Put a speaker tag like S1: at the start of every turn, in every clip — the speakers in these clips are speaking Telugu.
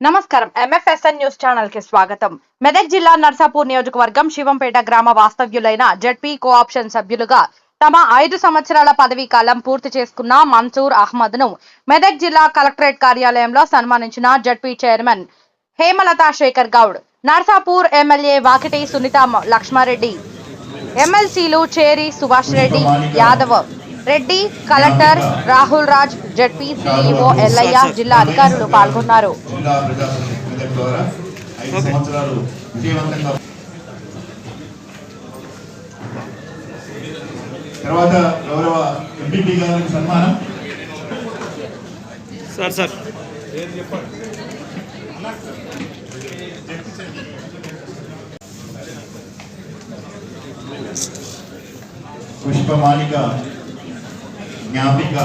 S1: నమస్కారం. ఎంఎఫ్ఎస్ఎన్ న్యూస్ ఛానల్కి స్వాగతం. మెదక్ జిల్లా నర్సాపూర్ నియోజకవర్గం శివంపేట గ్రామ వాస్తవ్యులైన జడ్పీ కోఆప్షన్ సభ్యులుగా తమ ఐదు సంవత్సరాల పదవీ కాలం పూర్తి చేసుకున్న మన్సూర్ అహ్మద్ను మెదక్ జిల్లా కలెక్టరేట్ కార్యాలయంలో సన్మానించిన ZP chairman Hemalatha Shekar Goud Narsapur MLA Vakiti Sunitha Laxmareddy ఎమ్మెల్సీలు Sheri Subhash Reddy Yadav Reddy collector Rahul Raj ZP CEO Ellaiah జిల్లా అధికారులు పాల్గొన్నారు.
S2: తర్వాత గౌరవ ఎంపీపీ గారికి సన్మానం.
S3: Sir sir.
S2: పుష్పమాలిక జ్ఞాపిక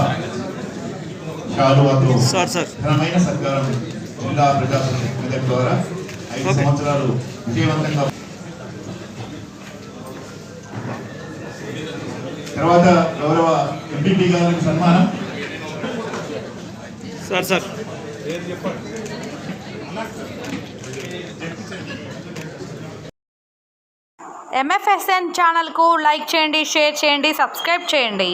S2: శాలువాతో ఘనమైన సత్కారం జిల్లా ద్వారా ఐదు. సంవత్సరాలు విజయవంతంగా. తర్వాత గౌరవ ఎంపీపీ గారికి సన్మానం.
S3: Sir sir.
S1: ఎంఎఫ్ఎస్ఎన్ ఛానల్కు లైక్ చేయండి షేర్ చేయండి సబ్స్క్రైబ్ చేయండి.